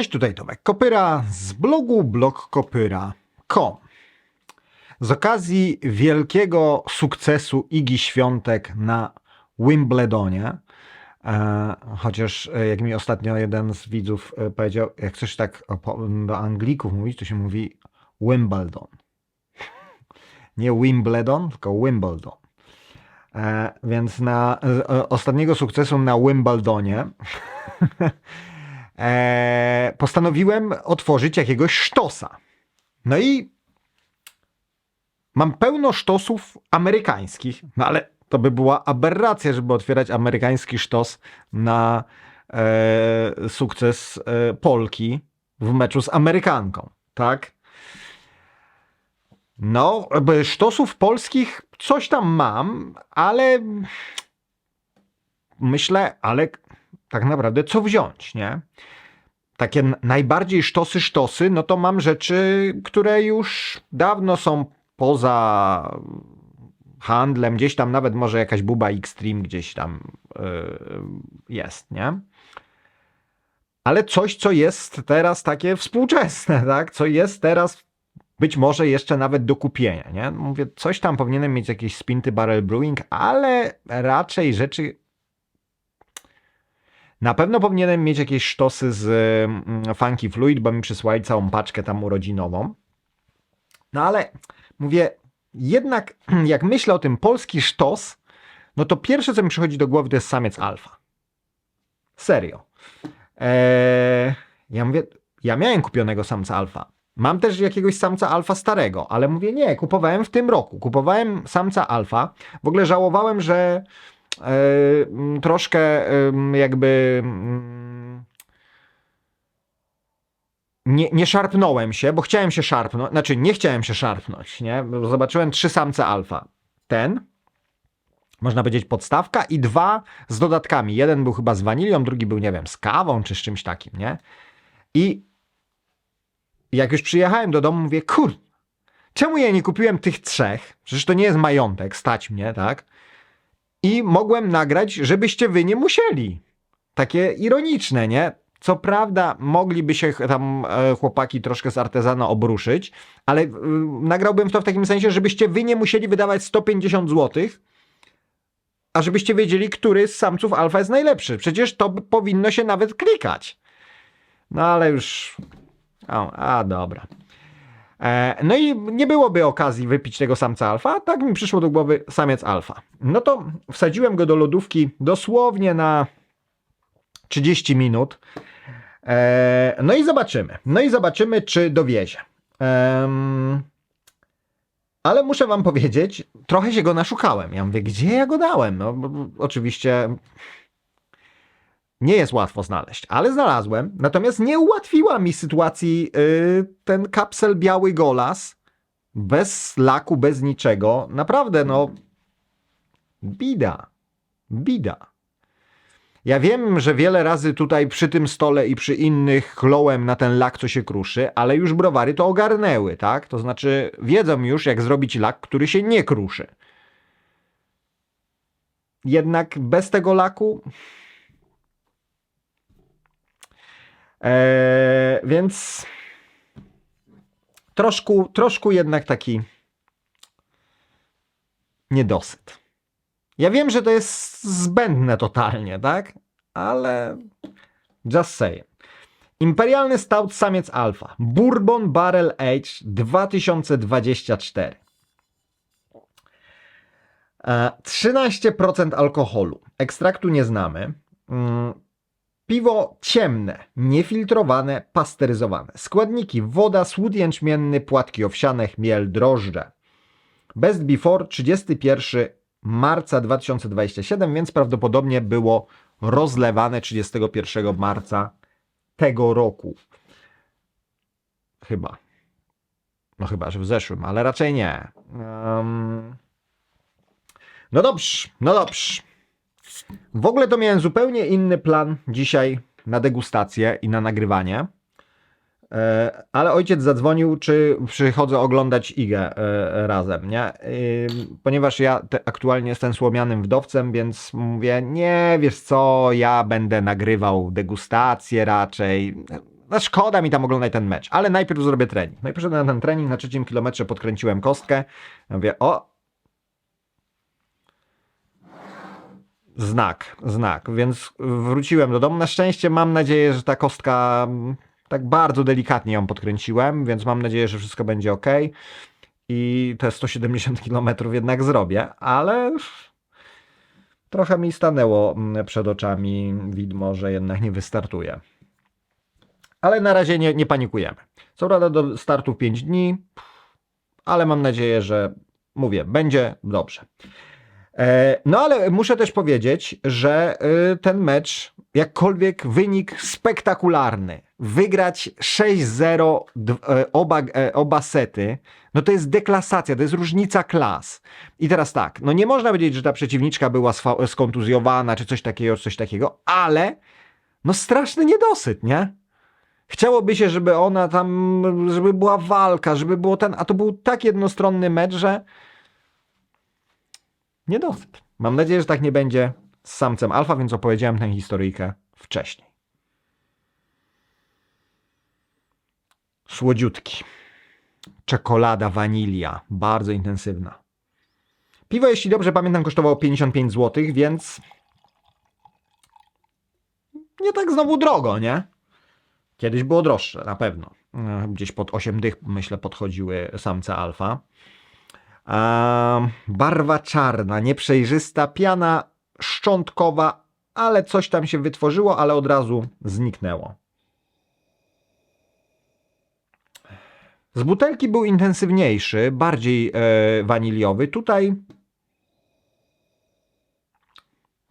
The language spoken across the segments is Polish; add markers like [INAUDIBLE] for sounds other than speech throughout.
Cześć, tutaj Tomek Kopyra z blogu blogkopyra.com. Z okazji wielkiego sukcesu Igi Świątek na Wimbledonie, e, chociaż e, jak mi ostatnio jeden z widzów e, powiedział, jak coś tak do Anglików mówić, to się mówi Wimbledon. [LAUGHS] Nie Wimbledon, tylko Wimbledon. Więc na ostatniego sukcesu na Wimbledonie [LAUGHS] e, postanowiłem otworzyć jakiegoś sztosa. No i mam pełno sztosów amerykańskich, no ale to by była aberracja, żeby otwierać amerykański sztos na e, sukces e, Polki w meczu z Amerykanką, tak? No, sztosów polskich coś tam mam, ale myślę, ale tak naprawdę co wziąć, nie? Takie najbardziej sztosy, sztosy, no to mam rzeczy, które już dawno są poza handlem, gdzieś tam nawet może jakaś buba Xtreme gdzieś tam yy, jest, nie? Ale coś, co jest teraz takie współczesne, [LAUGHS] tak? Co jest teraz być może jeszcze nawet do kupienia, nie? Mówię, coś tam powinienem mieć jakieś spinty Barrel Brewing, ale raczej rzeczy na pewno powinienem mieć jakieś sztosy z mm, Funky Fluid, bo mi przysłali całą paczkę tam urodzinową. No ale mówię, jednak [CLEARS THROAT] jak myślę o tym polski sztos, no to pierwsze co mi przychodzi do głowy to jest samiec alfa. Serio. Eee, ja mówię, ja miałem kupionego samca alfa. Mam też jakiegoś samca alfa starego, ale mówię, nie, kupowałem w tym roku. Kupowałem samca alfa. W ogóle żałowałem, że troszkę em, jakby mm, nie, nie szarpnąłem się, bo chciałem się szarpnąć, znaczy nie chciałem się szarpnąć, nie? Zobaczyłem trzy samce alfa. Ten, można powiedzieć podstawka i dwa z dodatkami. Jeden był chyba z wanilią, drugi był, nie wiem, z kawą czy z czymś takim, nie? I jak już przyjechałem do domu, mówię, kur, czemu ja nie kupiłem tych trzech? Przecież to nie jest majątek, stać mnie, tak? I mogłem nagrać, żebyście wy nie musieli. Takie ironiczne, nie? Co prawda, mogliby się tam e, chłopaki troszkę z artezana obruszyć, ale nagrałbym to w takim sensie, żebyście wy nie musieli wydawać 150 zł, a żebyście wiedzieli, który z samców alfa jest najlepszy. Przecież to powinno się nawet klikać. No ale już. O, a dobra. E, no i nie byłoby okazji wypić tego samca alfa, tak mi przyszło do głowy samiec alfa. No to wsadziłem go do lodówki dosłownie na 30 minut. E, no i zobaczymy. No i zobaczymy, czy dowiezie. Ale muszę wam powiedzieć, trochę się go naszukałem. Ja mówię, gdzie ja go dałem? No, oczywiście nie jest łatwo znaleźć, ale znalazłem. Natomiast nie ułatwiła mi sytuacji y, ten kapsel biały golas bez laku, bez niczego. Naprawdę, no, bida. Bida. Ja wiem, że wiele razy tutaj przy tym stole i przy innych chlołem na ten lak, co się kruszy, ale już browary to ogarnęły, tak? To znaczy wiedzą już, jak zrobić lak, który się nie kruszy. Jednak bez tego laku Eee, więc troszkę, troszkę jednak taki niedosyt. Ja wiem, że to jest zbędne totalnie, tak? Ale just saying. Imperialny Stout Samiec Alfa. Bourbon Barrel Age 2024. E, 13% alkoholu. Ekstraktu nie znamy. Piwo ciemne, niefiltrowane, pasteryzowane. Składniki: woda, słód jęczmienny, płatki owsiane, chmiel, drożdże. Best before 31 marca 2027, więc prawdopodobnie było rozlewane 31 marca tego roku. Chyba. No chyba, że w zeszłym, ale raczej nie. Em, No dobrze, no dobrze. W ogóle to miałem zupełnie inny plan dzisiaj na degustację i na nagrywanie. E, Ale ojciec zadzwonił, czy przychodzę oglądać Igę e, razem, nie? Ponieważ ja aktualnie jestem słomianym wdowcem, więc mówię, nie, wiesz co, ja będę nagrywał degustację raczej. no szkoda mi tam oglądać ten mecz, ale najpierw zrobię trening. No i poszedłem na ten trening, na trzecim kilometrze podkręciłem kostkę. Ja mówię, o, Znak, znak. Więc wróciłem do domu. Na szczęście mam nadzieję, że ta kostka mm, tak bardzo delikatnie ją podkręciłem, więc mam nadzieję, że wszystko będzie ok. I te 170 [LAUGHS] km jednak zrobię, ale trochę mi stanęło mm, przed oczami widmo, że jednak nie wystartuje. Ale na razie nie, nie panikujemy. Co prawda do startu 5 dni, ale mam nadzieję, że mówię, będzie dobrze. E, No ale muszę też powiedzieć, że y, ten mecz, jakkolwiek wynik spektakularny, wygrać 6-0 d- e, oba, e, oba sety, no to jest deklasacja, to jest różnica klas. I teraz tak, no nie można powiedzieć, że ta przeciwniczka była skontuzjowana, czy coś takiego, coś takiego, ale no straszny niedosyt, nie? Chciałoby się, żeby ona tam, żeby była walka, żeby było ten, a to był tak jednostronny mecz, że niedosyt. Mam nadzieję, że tak nie będzie z samcem alfa, więc opowiedziałem tę historyjkę wcześniej. Słodziutki. Czekolada, wanilia. Bardzo intensywna. Piwo, jeśli dobrze pamiętam, kosztowało 55 zł, więc nie tak znowu drogo, nie? Kiedyś było droższe, na pewno. E, Gdzieś pod 8 dych, myślę, podchodziły samce alfa. Ehm, barwa czarna, nieprzejrzysta, piana szczątkowa, ale coś tam się wytworzyło, ale od razu zniknęło. Z butelki był intensywniejszy, bardziej e, waniliowy. Tutaj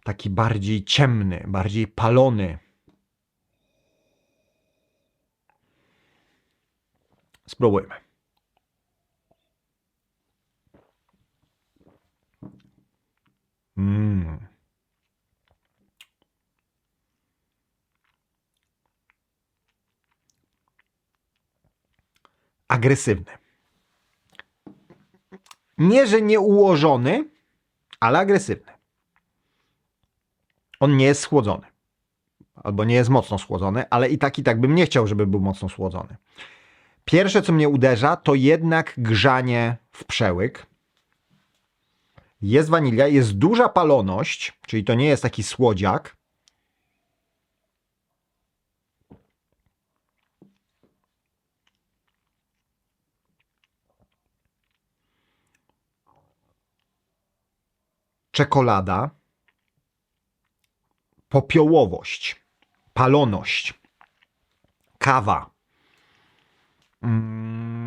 taki bardziej ciemny, bardziej palony. Spróbujmy. Mm. Agresywny. Nie, że nie ułożony, ale agresywny. On nie jest schłodzony. Albo nie jest mocno schłodzony, ale i tak i tak bym nie chciał, żeby był mocno schłodzony. Pierwsze, co mnie uderza, to jednak grzanie w przełyk jest wanilia, jest duża paloność, czyli to nie jest taki słodziak. Czekolada, popiołowość, paloność, kawa. Mm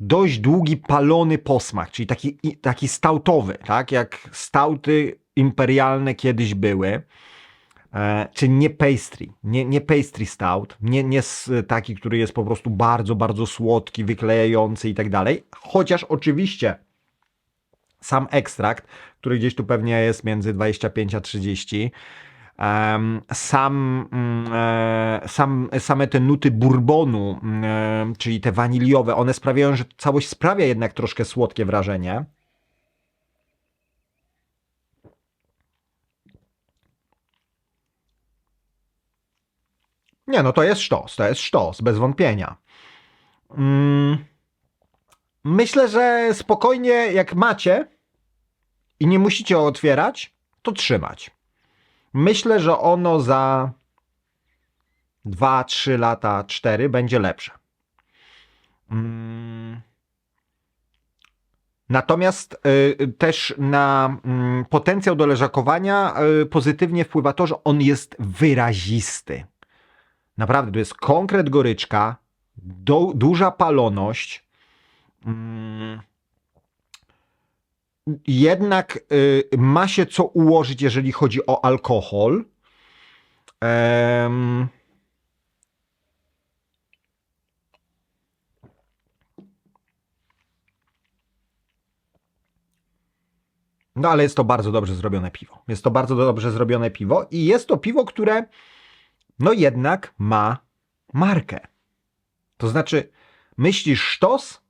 dość długi, palony posmak, czyli taki, taki stautowy, tak jak stauty imperialne kiedyś były. E, czy nie pastry, nie, nie pastry stout, nie, nie taki, który jest po prostu bardzo, bardzo słodki, wyklejający i tak dalej. Chociaż oczywiście sam ekstrakt, który gdzieś tu pewnie jest między 25 a 30, Em, sam, mm, e, sam, same te nuty bourbonu, mm, e, czyli te waniliowe, one sprawiają, że całość sprawia jednak troszkę słodkie wrażenie. Nie, no to jest sztos, to jest sztos, bez wątpienia. Mm, myślę, że spokojnie jak macie i nie musicie otwierać, to trzymać. Myślę, że ono za 2, 3 lata, 4 będzie lepsze. Mm. Natomiast y, też na mm, potencjał do leżakowania y, pozytywnie wpływa to, że on jest wyrazisty. Naprawdę, to jest konkret goryczka, do, duża paloność. Mm jednak y, ma się co ułożyć, jeżeli chodzi o alkohol. No ale jest to bardzo dobrze zrobione piwo. Jest to bardzo dobrze zrobione piwo i jest to piwo, które no jednak ma markę. To znaczy, myślisz sztos,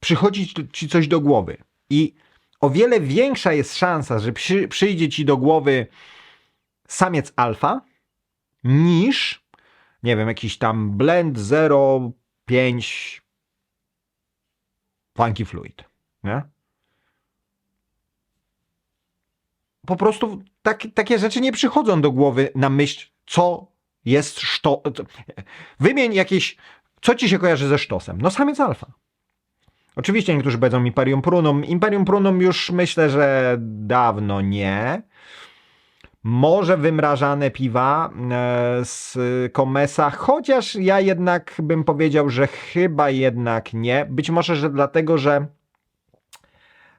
przychodzi ci coś do głowy i o wiele większa jest szansa, że przy, przyjdzie ci do głowy samiec alfa, niż, nie wiem, jakiś tam blend 0,5 Funky Fluid. Nie? Po prostu tak, takie rzeczy nie przychodzą do głowy na myśl, co jest szto... Wymień jakieś, co ci się kojarzy ze sztosem? No samiec alfa. Oczywiście niektórzy powiedzą Imperium Prunum. Imperium Prunum już myślę, że dawno nie. Może wymrażane piwa e, z Komesa, chociaż ja jednak bym powiedział, że chyba jednak nie. Być może, że dlatego, że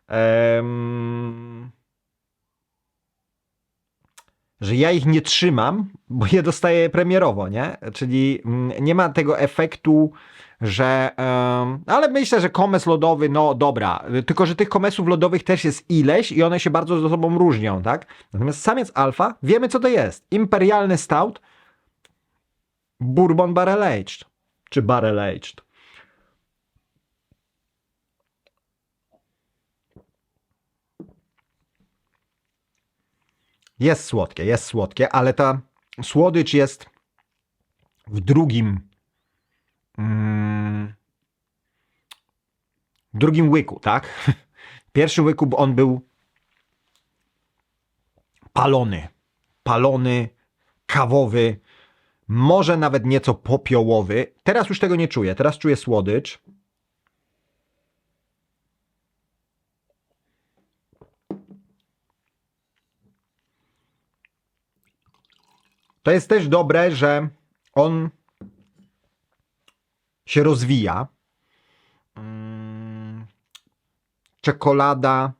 em, że ja ich nie trzymam, bo je dostaję premierowo, nie? Czyli mm, nie ma tego efektu, że. ale myślę, że komes lodowy, no dobra. Tylko, że tych komesów lodowych też jest ileś i one się bardzo ze sobą różnią, tak? Natomiast samiec alfa, wiemy co to jest. Imperialny stout, bourbon barrel aged. Czy barrel aged. Jest słodkie, jest słodkie, ale ta słodycz jest w drugim mm, drugim łyku, tak? [LAUGHS] Pierwszy łyku on był palony, palony, kawowy, może nawet nieco popiołowy. Teraz już tego nie czuję, teraz czuję słodycz. To jest też dobre, że on się rozwija. Mm, Czekolada,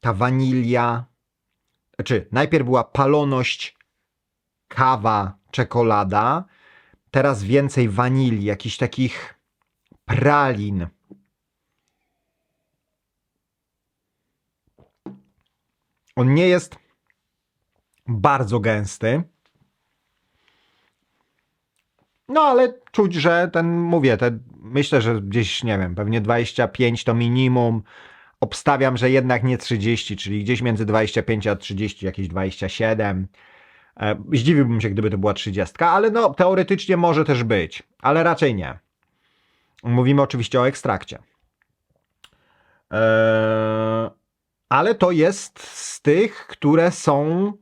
ta wanilia. Znaczy, najpierw była paloność, kawa, czekolada. Teraz więcej wanilii, jakichś takich pralin. On nie jest bardzo gęsty. No ale czuć, że ten, mówię, te, myślę, że gdzieś, nie wiem, pewnie 25 to minimum. Obstawiam, że jednak nie 30, czyli gdzieś między 25 a 30, jakieś 27. E, Zdziwiłbym się, gdyby to była 30, ale no teoretycznie może też być, ale raczej nie. Mówimy oczywiście o ekstrakcie. Eee, ale to jest z tych, które są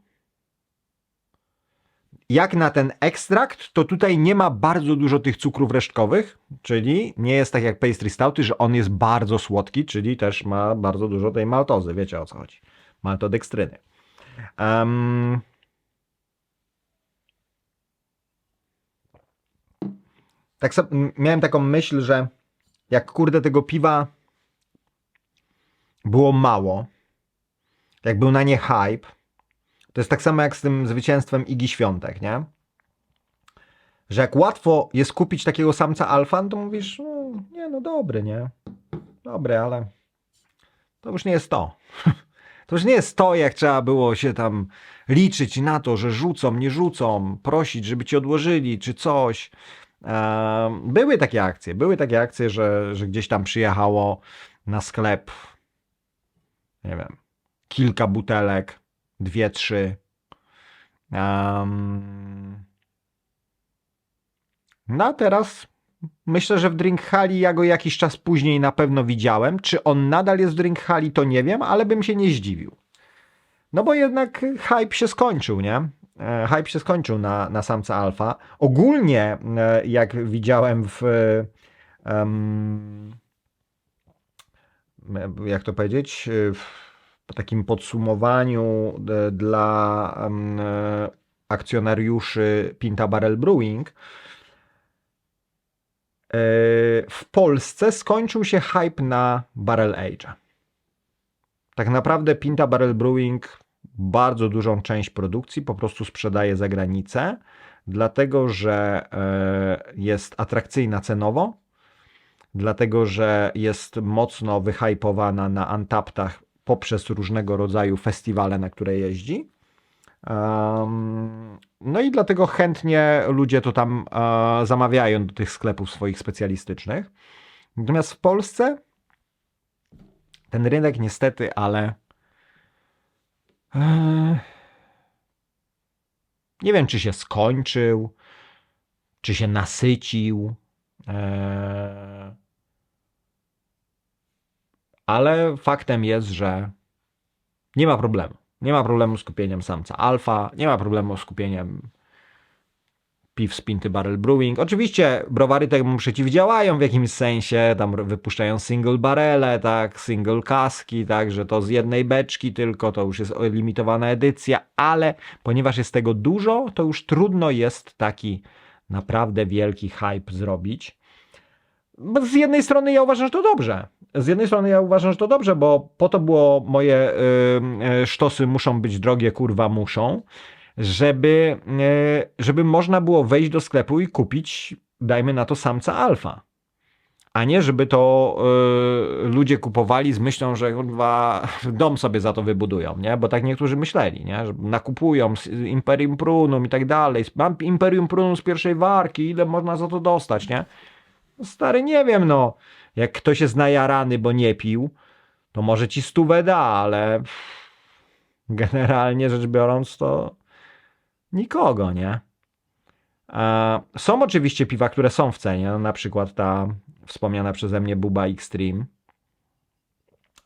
jak na ten ekstrakt, to tutaj nie ma bardzo dużo tych cukrów resztkowych, czyli nie jest tak jak pastry stouty, że on jest bardzo słodki, czyli też ma bardzo dużo tej maltozy, wiecie o co chodzi. Maltodekstryny. Um, tak miałem taką myśl, że jak kurde tego piwa było mało, jak był na nie hype, to jest tak samo jak z tym zwycięstwem Igi Świątek, nie? Że jak łatwo jest kupić takiego samca alfa, no to mówisz, no, nie no dobry, nie? Dobry, ale to już nie jest to. [LAUGHS] To już nie jest to, jak trzeba było się tam liczyć na to, że rzucą, nie rzucą, prosić, żeby ci odłożyli, czy coś. Były takie akcje, były takie akcje, że, że gdzieś tam przyjechało na sklep, nie wiem, kilka butelek, dwie, trzy. Um, no a teraz myślę, że w Drink Hali ja go jakiś czas później na pewno widziałem. Czy on nadal jest w Drink Hali, to nie wiem, ale bym się nie zdziwił. No bo jednak hype się skończył, nie? E, Hype się skończył na, na samca alfa. Ogólnie, e, jak widziałem w em, jak to powiedzieć, w po takim podsumowaniu e, dla e, akcjonariuszy Pinta Barrel Brewing, e, w Polsce skończył się hype na Barrel Age. Tak naprawdę Pinta Barrel Brewing bardzo dużą część produkcji po prostu sprzedaje za granicę, dlatego że jest atrakcyjna cenowo, dlatego że jest mocno wyhypowana na Antaptach poprzez różnego rodzaju festiwale, na które jeździ. No i dlatego chętnie ludzie to tam e, zamawiają do tych sklepów swoich specjalistycznych. Natomiast w Polsce ten rynek niestety, ale e, Nie wiem, czy się skończył, czy się nasycił. Eee, ale faktem jest, że nie ma problemu. Nie ma problemu z kupieniem samca alfa, nie ma problemu z kupieniem piw z Pinty Barrel Brewing. Oczywiście browary temu przeciwdziałają w jakimś sensie, tam wypuszczają single barrele, tak, single kaski, tak, że to z jednej beczki tylko, to już jest limitowana edycja, ale ponieważ jest tego dużo, to już trudno jest taki naprawdę wielki hype zrobić. Z jednej strony ja uważam, że to dobrze. Z jednej strony ja uważam, że to dobrze, bo po to było moje y, sztosy muszą być drogie, kurwa muszą, żeby, y, żeby można było wejść do sklepu i kupić, dajmy na to, samca alfa. A nie, żeby to y, ludzie kupowali z myślą, że kurwa dom sobie za to wybudują, nie? Bo tak niektórzy myśleli, nie? Że nakupują z Imperium Prunum i tak dalej. Mam Imperium Prunum z pierwszej warki, ile można za to dostać, nie? Stary, nie wiem, no. Jak ktoś jest najarany, bo nie pił, to może ci stówę da, ale generalnie rzecz biorąc, to nikogo, nie? Są oczywiście piwa, które są w cenie, no, na przykład ta wspomniana przeze mnie Buba Extreme,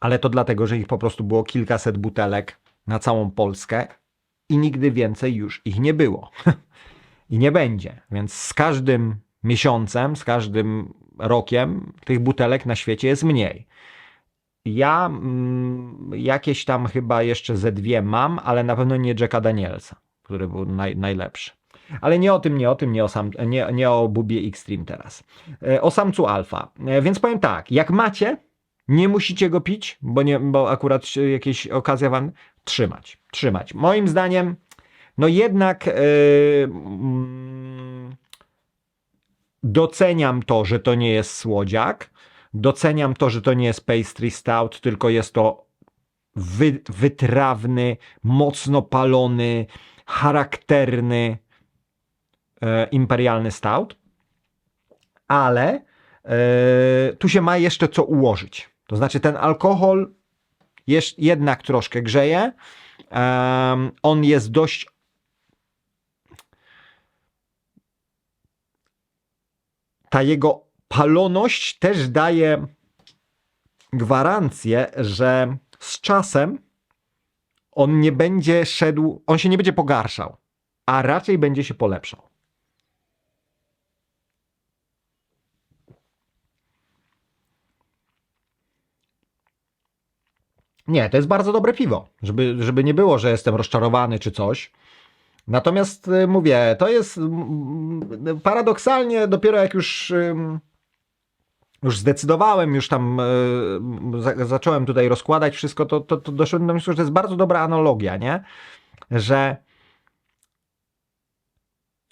ale to dlatego, że ich po prostu było kilkaset butelek na całą Polskę i nigdy więcej już ich nie było. [LAUGHS] I nie będzie. Więc z każdym miesiącem, z każdym rokiem tych butelek na świecie jest mniej. Ja mm, jakieś tam chyba jeszcze ze dwie mam, ale na pewno nie Jacka Danielsa, który był naj, najlepszy. Ale nie o tym, nie o tym, nie o, sam, nie, nie o Bubie Extreme teraz. E, O samcu alfa. E, Więc powiem tak, jak macie, nie musicie go pić, bo, nie, bo akurat jakieś okazja wam trzymać. Trzymać. Moim zdaniem, no jednak mm, doceniam to, że to nie jest słodziak. Doceniam to, że to nie jest pastry stout, tylko jest to wy, wytrawny, mocno palony, charakterny e, imperialny stout. Ale e, tu się ma jeszcze co ułożyć. To znaczy ten alkohol jest, jednak troszkę grzeje. On jest dość ta jego paloność też daje gwarancję, że z czasem on nie będzie szedł, on się nie będzie pogarszał, a raczej będzie się polepszał. Nie, to jest bardzo dobre piwo, żeby, żeby nie było, że jestem rozczarowany czy coś. Natomiast y, mówię, to jest paradoksalnie dopiero jak już już zdecydowałem, już tam za, zacząłem tutaj rozkładać wszystko, to, to, to doszedłem do myśli, że to jest bardzo dobra analogia, nie? Że,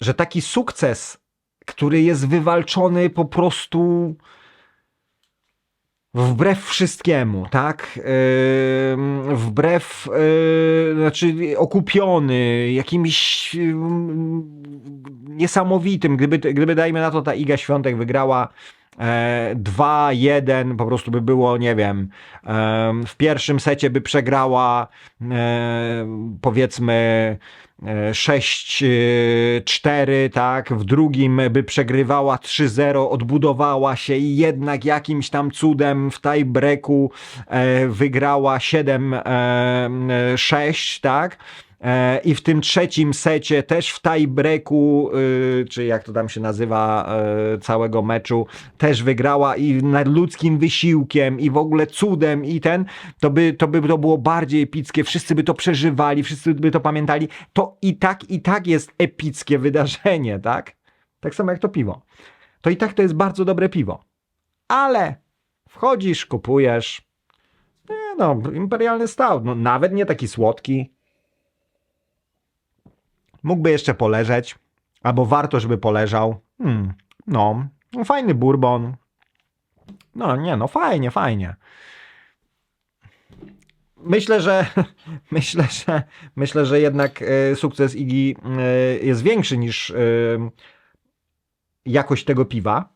że taki sukces, który jest wywalczony po prostu wbrew wszystkiemu, tak? Yy, wbrew, yy, znaczy okupiony jakimś yy, niesamowitym, gdyby, gdyby dajmy na to ta Iga Świątek wygrała e, 2-1, po prostu by było, nie wiem, e, w pierwszym secie by przegrała e, powiedzmy e, 6-4, tak, w drugim by przegrywała 3-0, odbudowała się i jednak jakimś tam cudem w tiebreaku e, wygrała 7-6, tak, E, I w tym trzecim secie też w tiebreaku, y, czy jak to tam się nazywa, e, całego meczu, też wygrała i nadludzkim wysiłkiem i w ogóle cudem i ten, to by to, by to było bardziej epickie, wszyscy by to przeżywali, wszyscy by to pamiętali. To i tak, i tak jest epickie wydarzenie, tak? Tak samo jak to piwo. To i tak to jest bardzo dobre piwo. Ale wchodzisz, kupujesz, nie no, imperialny stout, no nawet nie taki słodki, mógłby jeszcze poleżeć, albo warto, żeby poleżał. Hmm, no, no, fajny bourbon. No, nie, no fajnie, fajnie. Myślę, że [LAUGHS] myślę, że myślę, że jednak e, sukces Igi e, jest większy niż e, jakość tego piwa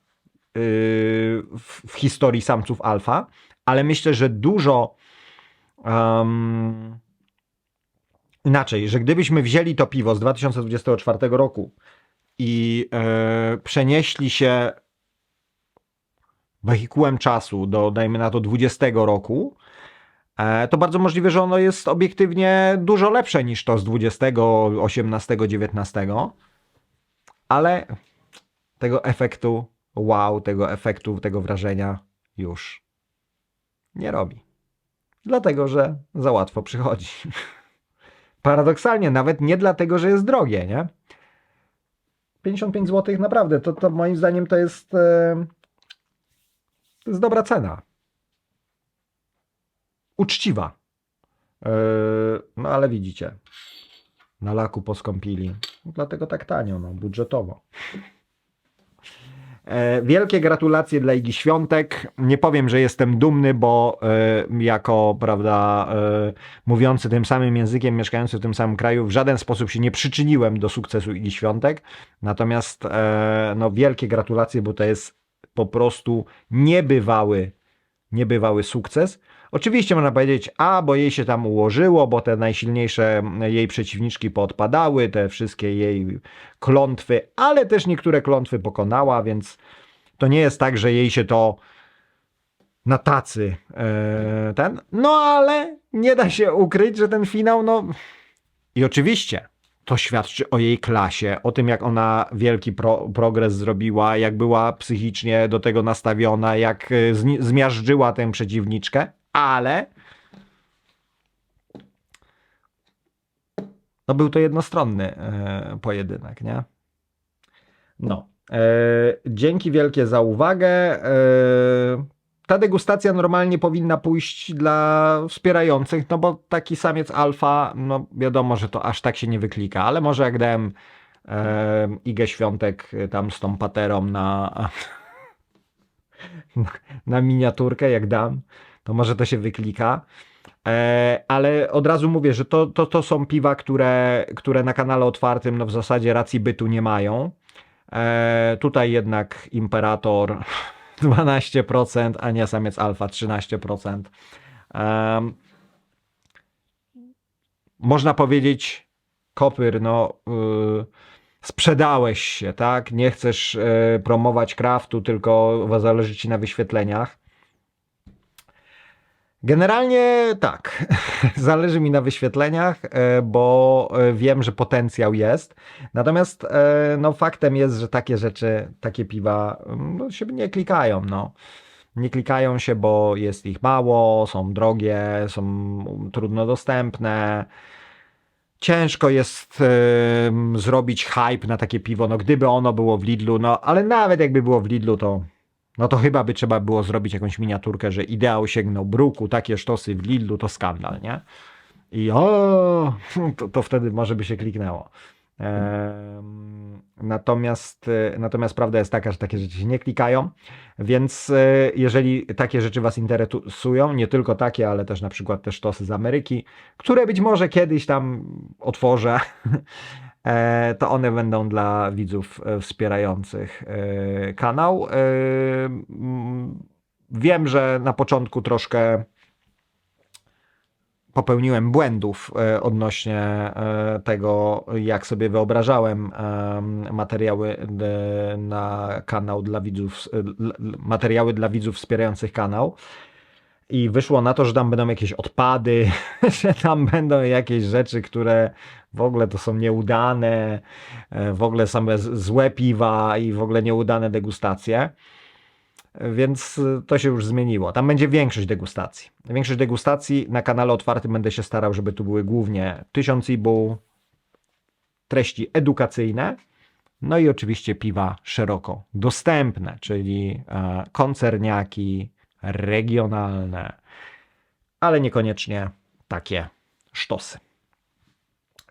w, w historii samców alfa, ale myślę, że dużo em, inaczej, że gdybyśmy wzięli to piwo z 2024 roku i e, przenieśli się wehikułem czasu do, dajmy na to, 20 roku, e, to bardzo możliwe, że ono jest obiektywnie dużo lepsze niż to z 20, 18, 19, ale tego efektu wow, tego efektu, tego wrażenia już nie robi. Dlatego, że za łatwo przychodzi. [LAUGHS] Paradoksalnie, nawet nie dlatego, że jest drogie, nie? 55 zł naprawdę, to, to moim zdaniem to jest, e, to jest dobra cena. Uczciwa. E, no ale widzicie, na laku poskąpili. Dlatego tak tanio, no, budżetowo. E, Wielkie gratulacje dla Igi Świątek. Nie powiem, że jestem dumny, bo e, jako, prawda, e, mówiący tym samym językiem, mieszkający w tym samym kraju, w żaden sposób się nie przyczyniłem do sukcesu Igi Świątek. Natomiast, no, wielkie gratulacje, bo to jest po prostu niebywały, niebywały sukces. Oczywiście można powiedzieć, a bo jej się tam ułożyło, bo te najsilniejsze jej przeciwniczki poodpadały, te wszystkie jej klątwy, ale też niektóre klątwy pokonała, więc to nie jest tak, że jej się to na tacy e, ten. No ale nie da się ukryć, że ten finał, no i oczywiście to świadczy o jej klasie, o tym, jak ona wielki pro, progres zrobiła, jak była psychicznie do tego nastawiona, jak e, zmiażdżyła tę przeciwniczkę, ale no był to jednostronny e, pojedynek, nie? No. E, dzięki wielkie za uwagę. E, ta degustacja normalnie powinna pójść dla wspierających, no bo taki samiec alfa, no wiadomo, że to aż tak się nie wyklika, ale może jak dałem e, Igę Świątek tam z tą paterą na, [LAUGHS] na, na miniaturkę, jak dam, to może to się wyklika. E, ale od razu mówię, że to, to, to są piwa, które, które na kanale otwartym no w zasadzie racji bytu nie mają. E, tutaj jednak Imperator [LAUGHS] 12%, a nie samiec alfa 13%. Em, można powiedzieć, Kopyr, no y, sprzedałeś się, tak? Nie chcesz y, promować kraftu, tylko zależy ci na wyświetleniach. Generalnie tak, [LAUGHS] zależy mi na wyświetleniach, e, bo e, wiem, że potencjał jest. Natomiast e, no, faktem jest, że takie rzeczy, takie piwa mm, no, się nie klikają. No. Nie klikają się, bo jest ich mało, są drogie, są trudno dostępne. Ciężko jest zrobić hype na takie piwo. No, gdyby ono było w Lidlu, no ale nawet jakby było w Lidlu, to no to chyba by trzeba było zrobić jakąś miniaturkę, że ideał sięgnął bruku, takie sztosy w Lidlu to skandal, nie? I o, [LAUGHS] to, to wtedy może by się kliknęło. Natomiast, e, natomiast prawda jest taka, że takie rzeczy się nie klikają, więc e, jeżeli takie rzeczy Was interesują, nie tylko takie, ale też na przykład te sztosy z Ameryki, które być może kiedyś tam otworzę, [LAUGHS] to one będą dla widzów e, wspierających e, kanał. E, Wiem, że na początku troszkę popełniłem błędów e, odnośnie e, tego, jak sobie wyobrażałem em, materiały e, na kanał dla widzów, e, materiały dla widzów wspierających kanał. I wyszło na to, że tam będą jakieś odpady, [LAUGHS] że tam będą jakieś rzeczy, które w ogóle to są nieudane, e, w ogóle same złe piwa i w ogóle nieudane degustacje. Więc y, to się już zmieniło. Tam będzie większość degustacji. Większość degustacji na kanale otwartym będę się starał, żeby tu były głównie 1000 IBU, treści edukacyjne, no i oczywiście piwa szeroko dostępne, czyli e, koncerniaki regionalne, ale niekoniecznie takie sztosy.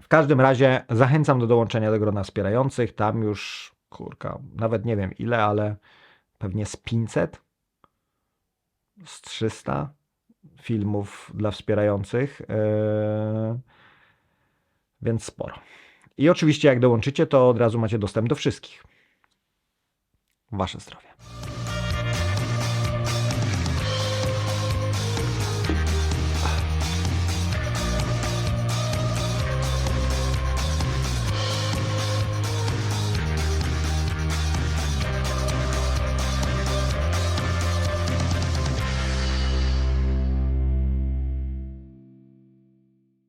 W każdym razie zachęcam do dołączenia do grona wspierających. Tam już, kurka, nawet nie wiem ile, ale pewnie z 500, z 300 filmów dla wspierających, yy, więc sporo. I oczywiście, jak dołączycie, to od razu macie dostęp do wszystkich. Wasze zdrowie.